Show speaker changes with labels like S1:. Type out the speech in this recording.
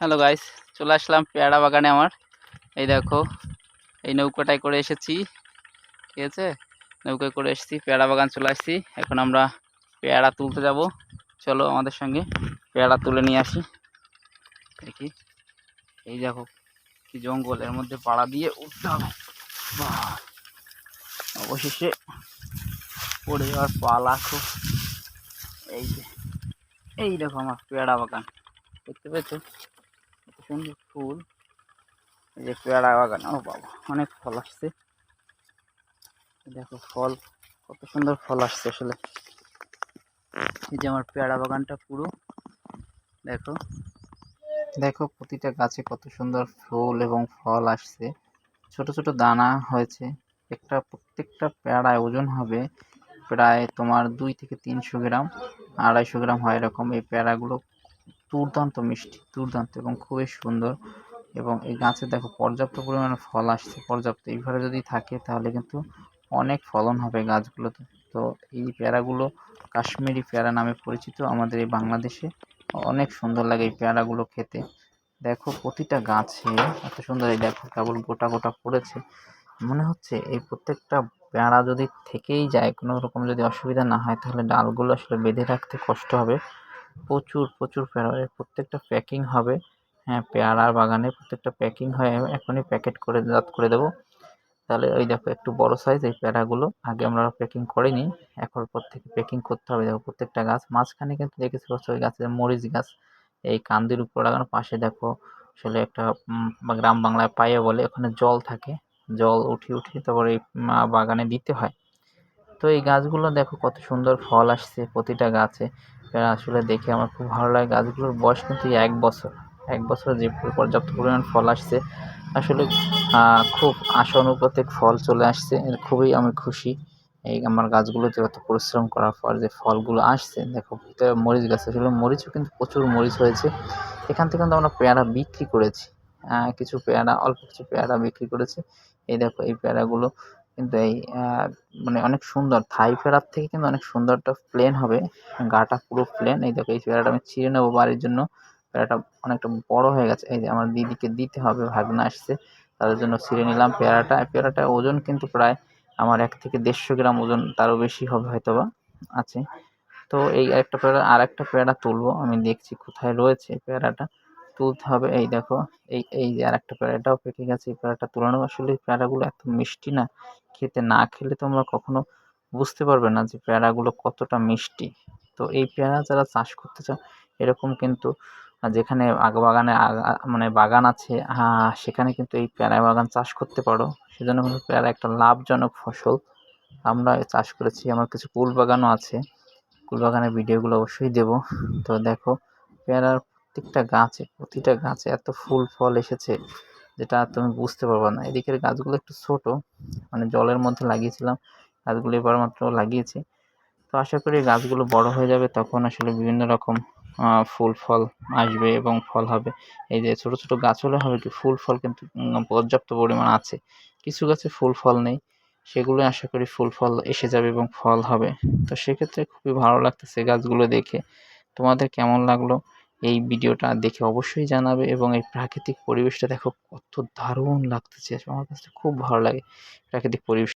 S1: Hello guys চলে আসলাম পেয়ারা বাগানে আমার। এই দেখো, এই নৌকাটায় করে এসেছি। ঠিক আছে? নৌকায় করে এসেছি, পেয়ারা বাগান চলে আসছি। এখন আমরা পেয়ারা তুলতে যাব। চলো আমাদের সঙ্গে পেয়ারা তুলে নিয়ে আসি। দেখি। এই দেখো, কি জঙ্গল এর মধ্যে পাড়া দিয়ে উঠতে হবে! অবশেষে পড়ে যাওয়ার পালা খুব। এই যে, এই দেখো আমার পেয়ারা বাগান। দেখতে পেয়েছ? সুন্দর ফুল। এই যে পেয়ারা বাগান, ও বাবা, অনেক ফল আসছে। দেখো ফল, কত সুন্দর ফল আসছে আসলে। এই যে আমার পেয়ারা বাগানটা পুরো, দেখো। দেখো প্রতিটা গাছে কত সুন্দর ফুল এবং ফল আসছে। ছোট ছোট দানা হয়েছে। একটা, প্রত্যেকটা পেয়ারায় ওজন হবে প্রায় তোমার দুই থেকে তিনশো গ্রাম, আড়াইশো গ্রাম হয় এরকম। এই পেয়ারাগুলো দুর্দান্ত মিষ্টি, দুর্দান্ত এবং খুবই সুন্দর। এবং এই গাছে দেখো পর্যাপ্ত পরিমাণে ফল আসছে। পর্যাপ্ত এইভাবে যদি থাকে তাহলে কিন্তু অনেক ফলন হবে গাছগুলোতে। তো এই পেয়ারাগুলো কাশ্মীরি পেয়ারা নামে পরিচিত আমাদের এই বাংলাদেশে। অনেক সুন্দর লাগে এই পেয়ারাগুলো খেতে। দেখো প্রতিটা গাছে এত সুন্দর এই দেখো কেবল গোটা গোটা পড়েছে। মনে হচ্ছে এই প্রত্যেকটা পেয়ারা যদি থেকেই যায়, কোনো রকম যদি অসুবিধা না হয়, তাহলে ডালগুলো আসলে বেঁধে রাখতে কষ্ট হবে। প্রচুর প্রচুর পেয়ারা প্রত্যেকটা প্যাকিং হবে। হ্যাঁ পেয়ারার বাগানে প্রত্যেকটা প্যাকিং হয়ে এখনই প্যাকেট করে, জাত করে দেবো। তাহলে ওই দেখো একটু বড় সাইজ এই পেয়ারাগুলো। আগে আমরা প্যাকিং করিনি এখন পর থেকে প্যাকিং করতে হবে। দেখো প্রত্যেকটা গাছ, মাঝখানে কিন্তু দেখেছি ওই গাছের মরিচ গাছ। এই কান্দির উপর লাগানো, পাশে দেখো আসলে একটা গ্রাম বাংলায় পায়ে বলে, ওখানে জল থাকে। জল উঠিয়ে উঠিয়ে তারপর এই বাগানে দিতে হয়। তো এই গাছগুলো দেখো কত সুন্দর ফল আসছে প্রতিটা গাছে। আসলে দেখে আমার খুব ভালো লাগে। গাছগুলোর বয়স কিন্তু এক বছর। এক বছর যে পর্যাপ্ত পরিমাণ ফল আসছে, আসলে খুব আশানুপাতিক ফল চলে আসছে। খুবই আমি খুশি। এই আমার গাছগুলোতে অত পরিশ্রম করার পর যে ফলগুলো আসছে, দেখো ভিতরে মরিচ গাছ আসলে মরিচও কিন্তু প্রচুর মরিচ হয়েছে। এখান থেকে কিন্তু আমরা পেয়ারা বিক্রি করেছি। কিছু পেয়ারা, অল্প কিছু পেয়ারা বিক্রি করেছি। এই দেখো এই পেয়ারাগুলো কিন্তু এই মানে অনেক সুন্দর। থাই পেয়ারার থেকে কিন্তু অনেক সুন্দরটা প্লেন হবে। গাটা পুরো প্লেন এই দেখো, এই পেয়ারাটা আমি ছিঁড়ে নেব বাড়ির জন্য। পেয়ারাটা অনেকটা বড় হয়ে গেছে। এই যে আমার দিদিকে দিতে হবে, ভাগনা আসছে। তাদের জন্য ছিঁড়ে নিলাম পেয়ারাটা। পেয়ারাটার ওজন কিন্তু প্রায় আমার এক থেকে দেড়শো গ্রাম ওজন, তারও বেশি হবে হয়তো বা আছে। তো এই একটা পেয়ারা আর একটা পেয়ারা তুলবো। আমি দেখছি কোথায় রয়েছে পেয়ারাটা। তুলতে হবে। এই দেখো, এই এই যে আর একটা পেকে গেছে। এই পেয়ারাটা তুলানো আসলে এই পেয়ারাগুলো এত মিষ্টি না। খেতে না খেলে তোমরা কখনো বুঝতে পারবে না যে পেয়ারাগুলো কতটা মিষ্টি। তো এই পেয়ারা যারা চাষ করতে চাও, এরকম কিন্তু যেখানে বাগানে মানে বাগান আছে সেখানে কিন্তু এই পেয়ারা বাগান চাষ করতে পারো। সেজন্য কিন্তু পেয়ারা একটা লাভজনক ফসল। আমরা চাষ করেছি। আমার কিছু কুল বাগানও আছে। কুল বাগানের ভিডিওগুলো অবশ্যই দেবো। তো দেখো, পেয়ারার প্রত্যেকটা গাছে, প্রতিটা গাছে এত ফুল, ফল এসেছে যেটা তুমি বুঝতে পারবে না। এদিকের গাছগুলো একটু ছোট মানে জলের মধ্যে লাগিয়েছিলাম, গাছগুলো এবার মাত্র লাগিয়েছি। তো আশা করি গাছগুলো বড় হয়ে যাবে, তখন আসলে বিভিন্ন রকম ফুল, ফল আসবে এবং ফল হবে। এই যে ছোট ছোট গাছ হলে হবে কি, ফুল, ফল কিন্তু পর্যাপ্ত পরিমাণ আছে। কিছু গাছে ফুল, ফল নেই সেগুলো আশা করি ফুল, ফল এসে যাবে এবং ফল হবে। তো সেক্ষেত্রে খুবই ভালো লাগতেছে গাছগুলো দেখে। তোমাদের কেমন লাগল? এই ভিডিওটা দেখে অবশ্যই জানাবে এবং এই প্রাকৃতিক পরিবেশটা দেখো কত দারুণ লাগতেছে। আমার কাছে খুব ভালো লাগে প্রাকৃতিক পরিবেশ